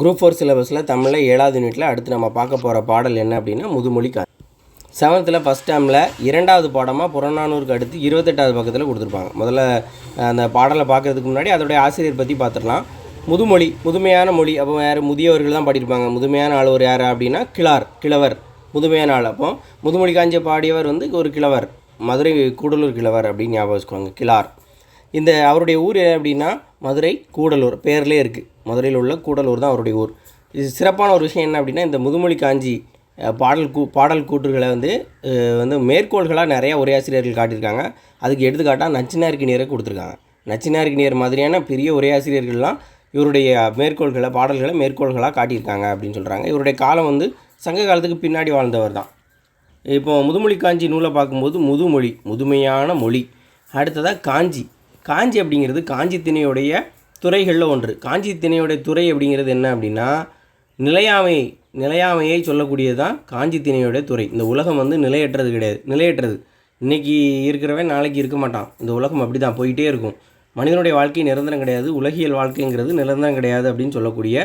Group four சிலபஸில் தமிழில் ஏழாவது யூனிட்டில் அடுத்து நம்ம பார்க்க போகிற பாடல் என்ன அப்படின்னா முதுமொழி கா செவன்த்தில் ஃபஸ்ட் டேமில் இரண்டாவது பாடமாக புறநானூருக்கு அடுத்து இருபத்தெட்டாவது பக்கத்தில் கொடுத்துருப்பாங்க. முதல்ல அந்த பாடலை பார்க்கறதுக்கு முன்னாடி அதோடைய ஆசிரியர் பற்றி பார்த்துடலாம். முதுமொழி முதுமையான மொழி. அப்போ யார்? முதியவர்கள் தான் பாடியிருப்பாங்க. முதுமையான ஆளுவர் யார் அப்படின்னா கிளார் கிழவர். முதுமையான ஆள். அப்போ முதுமொழி காஞ்ச பாடியவர் வந்து ஒரு கிழவர். மதுரை கூடலூர் கிழவர் அப்படின்னு ஞாபகம் வச்சுக்கோங்க. கிளார் இந்த அவருடைய ஊர் என்ன அப்படின்னா மதுரை கூடலூர் பேர்லேயே இருக்குது மதுரையில் உள்ள கூடலூர் தான் அவருடைய ஊர். இது சிறப்பான ஒரு விஷயம் என்ன அப்படின்னா இந்த முதுமொழி காஞ்சி பாடல் கூ பாடல் கூற்றுகளை வந்து வந்து மேற்கோள்களாக நிறையா உரையாசிரியர்கள் காட்டியிருக்காங்க. அதுக்கு எடுத்துக்காட்டாக நச்சினாருக்கு நேரை கொடுத்துருக்காங்க. நச்சினாருக்கு நேர் மாதிரியான பெரிய உரையாசிரியர்கள்லாம் இவருடைய மேற்கோள்களை பாடல்களை மேற்கோள்களாக காட்டியிருக்காங்க அப்படின்னு சொல்கிறாங்க இவருடைய காலம் வந்து சங்க காலத்துக்கு பின்னாடி வாழ்ந்தவர் தான். இப்போ முதுமொழி காஞ்சி நூலை பார்க்கும்போது முதுமொழி முதுமையான மொழி. அடுத்ததாக காஞ்சி. காஞ்சி அப்படிங்கிறது காஞ்சி திணையுடைய துறைகளில் ஒன்று. காஞ்சி திணையுடைய துறை அப்படிங்கிறது என்ன அப்படின்னா நிலையாமை நிலையாமையை சொல்லக்கூடியது தான் காஞ்சி திணையுடைய துறை. இந்த உலகம் வந்து நிலையற்றது கிடையாது. நிலையற்றது. இன்றைக்கி இருக்கிறவன் நாளைக்கு இருக்க மாட்டான். இந்த உலகம் அப்படி தான் போயிட்டே இருக்கும். மனிதனுடைய வாழ்க்கை நிரந்தரம் கிடையாது. உலகியல் வாழ்க்கைங்கிறது நிரந்தரம் கிடையாது அப்படின்னு சொல்லக்கூடிய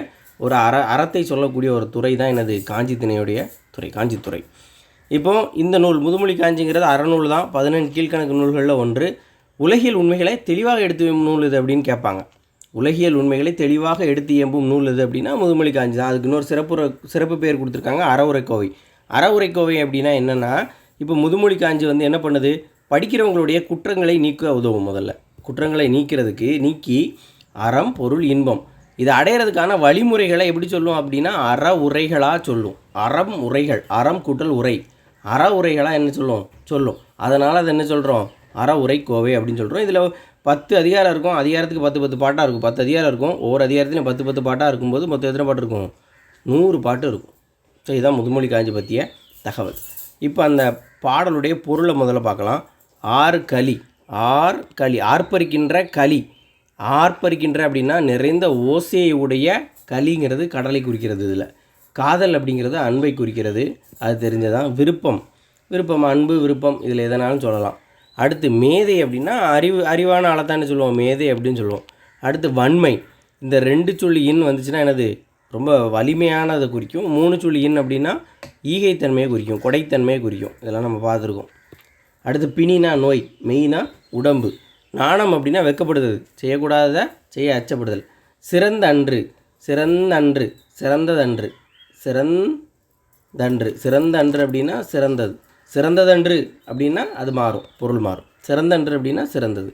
ஒரு அற அறத்தை சொல்லக்கூடிய ஒரு துறை தான் எனது காஞ்சி திணையுடைய துறை காஞ்சித்துறை. இப்போது இந்த நூல் முதுமொழி காஞ்சிங்கிறது அறநூல் தான். பதினெண்டு கீழ்க்கணக்கு நூல்களில் ஒன்று. உலகியல் உண்மைகளை தெளிவாக எடுத்து வைக்கும் நூல் இது அப்படின்னு கேட்பாங்க. உலகியல் உண்மைகளை தெளிவாக எடுத்து எம்பும் நூல் இது அப்படின்னா முதுமொழி காஞ்சி தான். அதுக்கு இன்னொரு சிறப்பு சிறப்பு பேர் கொடுத்துருக்காங்க அறவுரைக்கோவை. அறவுரைக்கோவை அப்படின்னா என்னென்னா இப்போ முதுமொழி காஞ்சி வந்து என்ன பண்ணுது? படிக்கிறவங்களுடைய குற்றங்களை நீக்க உதவும் முதல்ல. குற்றங்களை நீக்கிறதுக்கு நீக்கி அறம் பொருள் இன்பம். இதை அடையிறதுக்கான வழிமுறைகளை எப்படி சொல்லும் அப்படின்னா அற உரைகளாக சொல்லும். அறம் உரைகள் அறம் கூட்டல் உரை. அற உரைகளாக என்ன சொல்லும்? சொல்லும். அதனால் அது என்ன சொல்கிறோம் அற உரை கோவை அப்படின்னு சொல்கிறோம் இதில் பத்து அதிகாரம் இருக்கும். அதிகாரத்துக்கு பத்து பத்து பாட்டாக இருக்கும். பத்து அதிகாரம் இருக்கும். ஒவ்வொரு அதிகாரத்துலையும் பத்து பத்து பாட்டாக இருக்கும்போது மொத்தம் எத்தனை பாட்டு இருக்கும்? நூறு பாட்டு இருக்கும். ஸோ இதுதான் முதுமொழி காஞ்சி பற்றிய தகவல். இப்போ அந்த பாடலுடைய பொருளை முதல்ல பார்க்கலாம். ஆறு களி. ஆர் களி. ஆர்ப்பரிக்கின்ற களி. ஆர்ப்பரிக்கின்ற அப்படின்னா நிறைந்த ஓசையுடைய களிங்கிறது கடலை குறிக்கிறது இதில். காதல் அப்படிங்கிறது அன்பை குறிக்கிறது. அது தெரிஞ்சதான் விருப்பம். விருப்பம் அன்பு விருப்பம் இதில் எதனாலும் சொல்லலாம். அடுத்து மேதை அப்படின்னா அறிவு அறிவான ஆளத்தானே சொல்லுவோம். மேதை அப்படின்னு சொல்லுவோம். அடுத்து வன்மை. இந்த ரெண்டு சொல்லி இன் வந்துச்சுன்னா என்னது? ரொம்ப வலிமையானதை குறிக்கும். மூணு சொல்லி இன் அப்படின்னா ஈகைத்தன்மையை குறிக்கும் கொடைத்தன்மையை குறிக்கும். இதெல்லாம் நம்ம பார்த்துருக்கோம். அடுத்து பிணினா நோய் மெயினாக உடம்பு. நாணம் அப்படின்னா வெக்கப்படுதல் செய்யக்கூடாத செய்ய அச்சப்படுதல். சிறந்த அன்று சிறந்த அன்று சிறந்ததன்று. சிறந்தன்று சிறந்த அன்று அப்படின்னா சிறந்தது. சிறந்ததன்று அப்படின்னா அது மாறும் பொருள் மாறும். சிறந்தன்று அப்படின்னா சிறந்தது.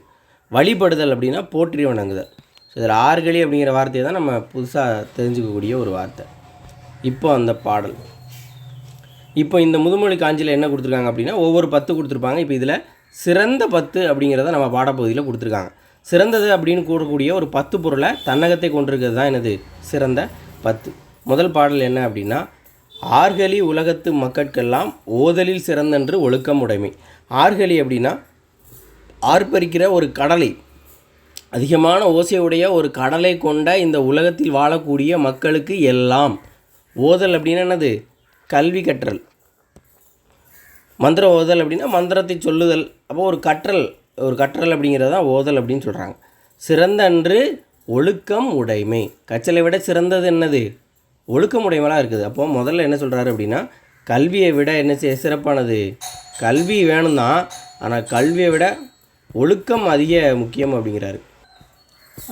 வழிபடுதல் அப்படின்னா போற்றி வணங்குதல். ஸோ இதில் ஆறுகளி அப்படிங்கிற வார்த்தையை தான் நம்ம புதுசாக தெரிஞ்சுக்கக்கூடிய ஒரு வார்த்தை. இப்போ அந்த பாடல். இப்போ இந்த முதுமொழி காஞ்சியில் என்ன கொடுத்துருக்காங்க அப்படின்னா ஒவ்வொரு பத்து கொடுத்துருப்பாங்க. இப்போ இதில் சிறந்த பத்து அப்படிங்கிறத நம்ம பாடப்பகுதியில் கொடுத்துருக்காங்க. சிறந்தது அப்படின்னு கூறக்கூடிய ஒரு பத்து பொருளை தன்னகத்தை கொண்டிருக்கிறது தான் எனது சிறந்த பத்து. முதல் பாடல் என்ன அப்படின்னா ஆர்கலி உலகத்து மக்கட்கெல்லாம் ஓதலில் சிறந்தன்று ஒழுக்கம் உடைமை ஆர்கலி அப்படின்னா ஆர்ப்பரிக்கிற ஒரு கடலை அதிகமான ஓசையுடைய ஒரு கடலை கொண்ட இந்த உலகத்தில் வாழக்கூடிய மக்களுக்கு எல்லாம். ஓதல் அப்படின்னா என்னது? கல்வி கற்றல். மந்திரம் ஓதல் அப்படின்னா மந்திரத்தை சொல்லுதல். அப்போ ஒரு கற்றல் ஒரு கற்றல் அப்படிங்கிறது தான் ஓதல் அப்படின்னு சொல்கிறாங்க சிறந்த அன்று ஒழுக்கம் உடைமை. கற்றலை விட சிறந்தது என்னது? ஒழுக்கம் இருக்குது. அப்போ முதல்ல என்ன சொல்கிறாரு அப்படின்னா கல்வியை விட என்ன செய்ய சிறப்பானது? கல்வி வேணும் தான் ஆனால் கல்வியை விட ஒழுக்கம் அதிக முக்கியம் அப்படிங்கிறாரு.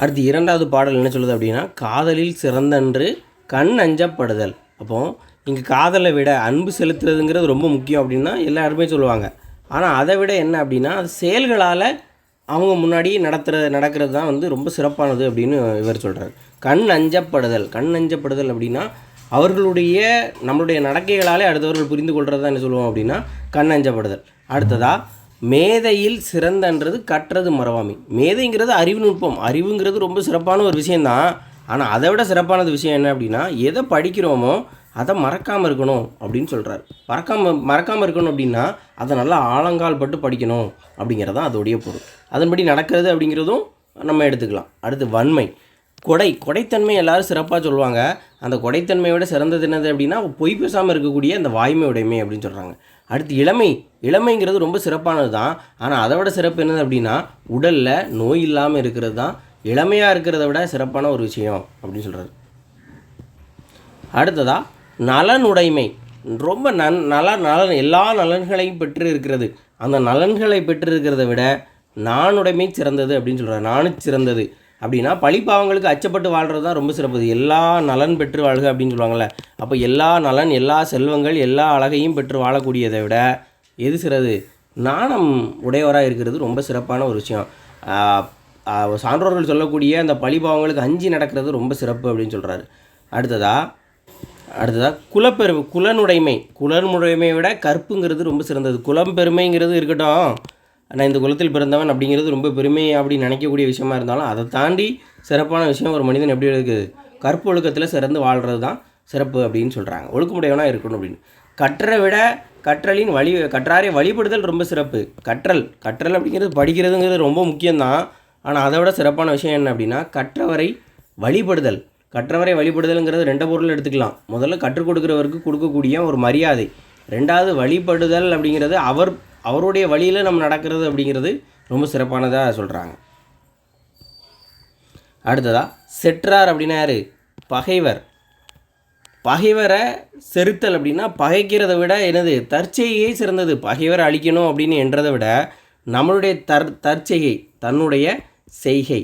அடுத்து இரண்டாவது பாடல் என்ன சொல்லுது அப்படின்னா காதலில் சிறந்தன்று கண் அஞ்சப்படுதல். அப்போ இங்கே காதலை விட அன்பு செலுத்துறதுங்கிறது ரொம்ப முக்கியம் அப்படின்னா எல்லாருமே சொல்லுவாங்க. ஆனால் அதை விட என்ன அப்படின்னா அது செயல்களால் அவங்க முன்னாடி நடத்துகிற நடக்கிறது தான் வந்து ரொம்ப சிறப்பானது அப்படின்னு இவர் சொல்கிறார் கண் அஞ்சப்படுதல் கண் அஞ்சப்படுதல் அப்படின்னா அவர்களுடைய நம்மளுடைய நடக்கைகளாலே அடுத்தவர்கள் புரிந்து கொள்கிறது தான் என்ன சொல்லுவோம் அப்படின்னா கண் அஞ்சப்படுதல் அடுத்ததாக மேதையில் சிறந்தன்றது கற்றது மறவாமை. மேதைங்கிறது அறிவு நுட்பம். அறிவுங்கிறது ரொம்ப சிறப்பான ஒரு விஷயந்தான் ஆனால் அதை விட சிறப்பானது விஷயம் என்ன அப்படின்னா எதை படிக்கிறோமோ அதை மறக்காமல் இருக்கணும் அப்படின்னு சொல்கிறார் மறக்காமல் மறக்காமல் இருக்கணும் அப்படின்னா அதை நல்லா ஆழங்கால் பட்டு படிக்கணும் அப்படிங்கிறது தான் அதோடைய பொருள். அதன்படி நடக்கிறது அப்படிங்கிறதும் நம்ம எடுத்துக்கலாம். அடுத்து வன்மை. கொடை. கொடைத்தன்மை எல்லாரும் சிறப்பாக சொல்லுவாங்க. அந்த கொடைத்தன்மையோட சிறந்தது என்னது அப்படின்னா பொய் பேசாமல் இருக்கக்கூடிய அந்த வாய்மை உடைமை அப்படின்னு சொல்கிறாங்க அடுத்து இளமை. இளமைங்கிறது ரொம்ப சிறப்பானது தான் ஆனால் அதை விட சிறப்பு என்னது அப்படின்னா உடலில் நோய் இல்லாமல் இருக்கிறது தான் இளமையாக இருக்கிறத விட சிறப்பான ஒரு விஷயம் அப்படின்னு சொல்கிறாரு அடுத்ததாக நலனுடைமை. ரொம்ப நன் நல நலன் எல்லா நலன்களையும் பெற்று இருக்கிறது அந்த நலன்களை பெற்று இருக்கிறத விட நானுடைமை சிறந்தது அப்படின்னு சொல்கிறார் நானு சிறந்தது. அப்படின்னா பழிப்பாவங்களுக்கு அச்சப்பட்டு வாழ்கிறது தான் ரொம்ப சிறப்பு. எல்லா நலன் பெற்று வாழ்க அப்படின்னு சொல்லுவாங்கள்ல அப்போ எல்லா நலன் எல்லா செல்வங்கள் எல்லா அழகையும் பெற்று வாழக்கூடியதை விட எது சிறது? நாணம் உடையவராக இருக்கிறது ரொம்ப சிறப்பான ஒரு விஷயம். சான்றோர்கள் சொல்லக்கூடிய அந்த பழிபாவங்களுக்கு அஞ்சு நடக்கிறது ரொம்ப சிறப்பு அப்படின்னு சொல்கிறாரு அடுத்ததாக அடுத்ததாக குலப்பெருமை குலனுடைமை. குலனுடைமையை விட கற்புங்கிறது ரொம்ப சிறந்தது. குலம் பெருமைங்கிறது இருக்கட்டும் நான் இந்த குலத்தில் பிறந்தவன் அப்படிங்கிறது ரொம்ப பெருமை அப்படின்னு நினைக்கக்கூடிய விஷயமா இருந்தாலும் அதை தாண்டி சிறப்பான விஷயம் ஒரு மனிதன் எப்படி இருக்குது கற்பு ஒழுக்கத்தில் சிறந்து வாழ்கிறது தான் சிறப்பு அப்படின்னு சொல்கிறாங்க ஒழுக்கமுடையவனாக இருக்கணும் அப்படின்னு. கற்றரை விட கற்றலின் வழி கற்றாரை வழிபடுதல் ரொம்ப சிறப்பு. கற்றல் கற்றல் அப்படிங்கிறது படிக்கிறதுங்கிறது ரொம்ப முக்கியம்தான். ஆனால் அதை விட சிறப்பான விஷயம் என்ன அப்படின்னா கற்றவரை வழிபடுதல். கற்றவரை வழிபடுதல்ங்கிறது ரெண்டு பொருள் எடுத்துக்கலாம். முதல்ல கற்றுக் கொடுக்குறவருக்கு கொடுக்கக்கூடிய ஒரு மரியாதை. ரெண்டாவது வழிபடுதல் அப்படிங்கிறது அவர் அவருடைய வழியில் நம்ம நடக்கிறது அப்படிங்கிறது ரொம்ப சிறப்பானதாக சொல்கிறாங்க அடுத்ததாக செற்றார் அப்படின்னா யார்? பகைவர். பகைவரை செருத்தல் அப்படின்னா பகைக்கிறத விட எனது தற்செய்கையே சிறந்தது. பகைவரை அழிக்கணும் அப்படின்னு என்றதை விட நம்மளுடைய தற் தற்செய்கை தன்னுடைய செய்கை.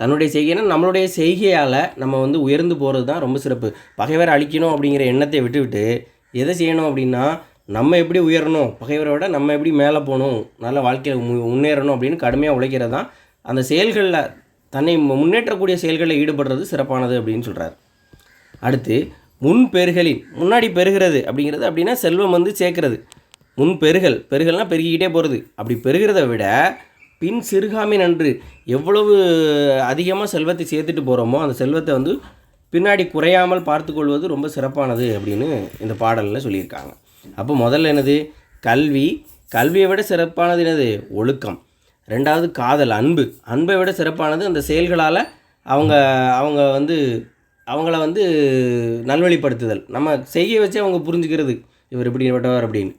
தன்னுடைய செய்கைனா நம்மளுடைய செய்கையால் நம்ம வந்து உயர்ந்து போகிறது தான் ரொம்ப சிறப்பு. பகைவரை அழிக்கணும் அப்படிங்கிற எண்ணத்தை விட்டுவிட்டு எதை செய்யணும் அப்படின்னா நம்ம எப்படி உயரணும் பகைவரை விட நம்ம எப்படி மேலே போகணும் நல்ல வாழ்க்கையில் மு முன்னேறணும் அப்படின்னு கடுமையாக உழைக்கிறது தான் அந்த செயல்களில் தன்னை முன்னேற்றக்கூடிய செயல்களில் ஈடுபடுறது சிறப்பானது அப்படின்னு சொல்கிறார் அடுத்து முன் பெருகலின் முன்னாடி பெருகிறது அப்படிங்கிறது அப்படின்னா செல்வம் வந்து சேர்க்கறது. முன் பெருகல் பெருகல்னால் பெருகிக்கிட்டே போகிறது அப்படி பெருகிறத விட பின் சிறுகாமி நன்று எவ்வளவு அதிகமாக செல்வத்தை சேர்த்துட்டு போகிறோமோ அந்த செல்வத்தை வந்து பின்னாடி குறையாமல் பார்த்துக்கொள்வது ரொம்ப சிறப்பானது அப்படின்னு இந்த பாடலில் சொல்லியிருக்காங்க. அப்போ முதல்ல என்னது? கல்வி. கல்வியை விட சிறப்பானது என்னது? ஒழுக்கம். ரெண்டாவது காதல் அன்பு. அன்பை விட சிறப்பானது அந்த செயல்களால் அவங்க அவங்க வந்து அவங்கள வந்து நல்வழிப்படுத்துதல். நம்ம செய்ய வச்சு அவங்க புரிஞ்சுக்கிறது. இவர் இப்படிப்பட்டவர் அப்படின்னு.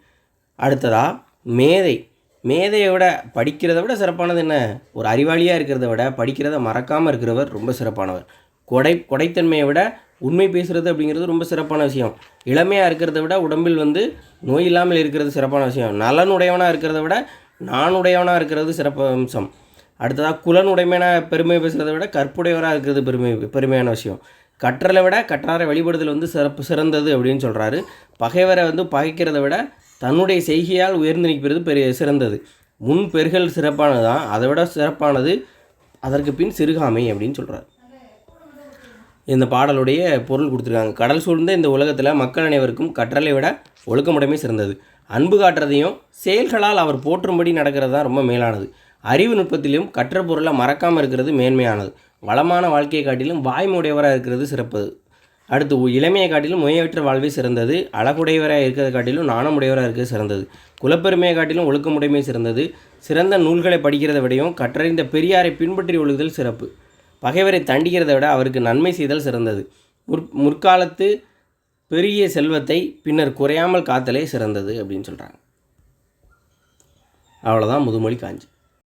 அடுத்ததாக மேதை. மேதையை விட படிக்கிறத விட சிறப்பானது என்ன? ஒரு அறிவாளியாக இருக்கிறத விட படிக்கிறத மறக்காமல் இருக்கிறவர் ரொம்ப சிறப்பானவர். கொடை கொடைத்தன்மையை விட உண்மை பேசுகிறது அப்படிங்கிறது ரொம்ப சிறப்பான விஷயம். இளமையாக இருக்கிறத விட உடம்பில் வந்து நோய் இல்லாமல் இருக்கிறது சிறப்பான விஷயம். நலனுடையவனாக இருக்கிறத விட நானுடையவனாக இருக்கிறது சிறப்பு அம்சம். அடுத்ததாக குலனுடைமையான பெருமை பேசுகிறத விட கற்புடையவராக இருக்கிறது பெருமை பெருமையான விஷயம். கற்றலை விட கற்றாரை வழிபடுதல் வந்து சிறப்பு சிறந்தது அப்படின்னு சொல்கிறாரு பகைவரை வந்து பகைக்கிறத விட தன்னுடைய செய்கையால் உயர்ந்து நிற்கிறது பெரிய சிறந்தது. முன் பெருகல் சிறப்பானது? தான் அதை விட சிறப்பானது அதற்கு பின் சிறுகாமை அப்படின்னு சொல்கிறார் இந்த பாடலுடைய பொருள் கொடுத்துருக்காங்க. கடல் சூழ்ந்த இந்த உலகத்தில் மக்கள் அனைவருக்கும் கற்றலை விட ஒழுக்கமுடைமை சிறந்தது. அன்பு காட்டுறதையும் செயல்களால் அவர் போற்றும்படி நடக்கிறது தான் ரொம்ப மேலானது. அறிவு நுட்பத்திலும் கற்ற பொருளை மறக்காமல் இருக்கிறது மேன்மையானது. வளமான வாழ்க்கையை காட்டிலும் வாய்மையுடையவராக இருக்கிறது சிறப்பது. அடுத்து இளமையை காட்டிலும் முயற்ற வாழ்வே சிறந்தது. அழகுடையவராக இருக்கிறத காட்டிலும் நாணமுடையவராக இருக்கிறது சிறந்தது. குலப்பெருமையை காட்டிலும் ஒழுக்கமுடைமை சிறந்தது. சிறந்த நூல்களை படிக்கிறதை விடையும் கற்றறிந்த பெரியாரை பின்பற்றி ஒழுகுதல் சிறப்பு. பகைவரை தண்டிக்கிறதை விட அவருக்கு நன்மை செய்தல் சிறந்தது. முற் முற்காலத்து பெரிய செல்வத்தை பின்னர் குறையாமல் காத்தலே சிறந்தது அப்படின்னு சொல்கிறாங்க அவ்வளோதான் முதுமொழி காஞ்சி.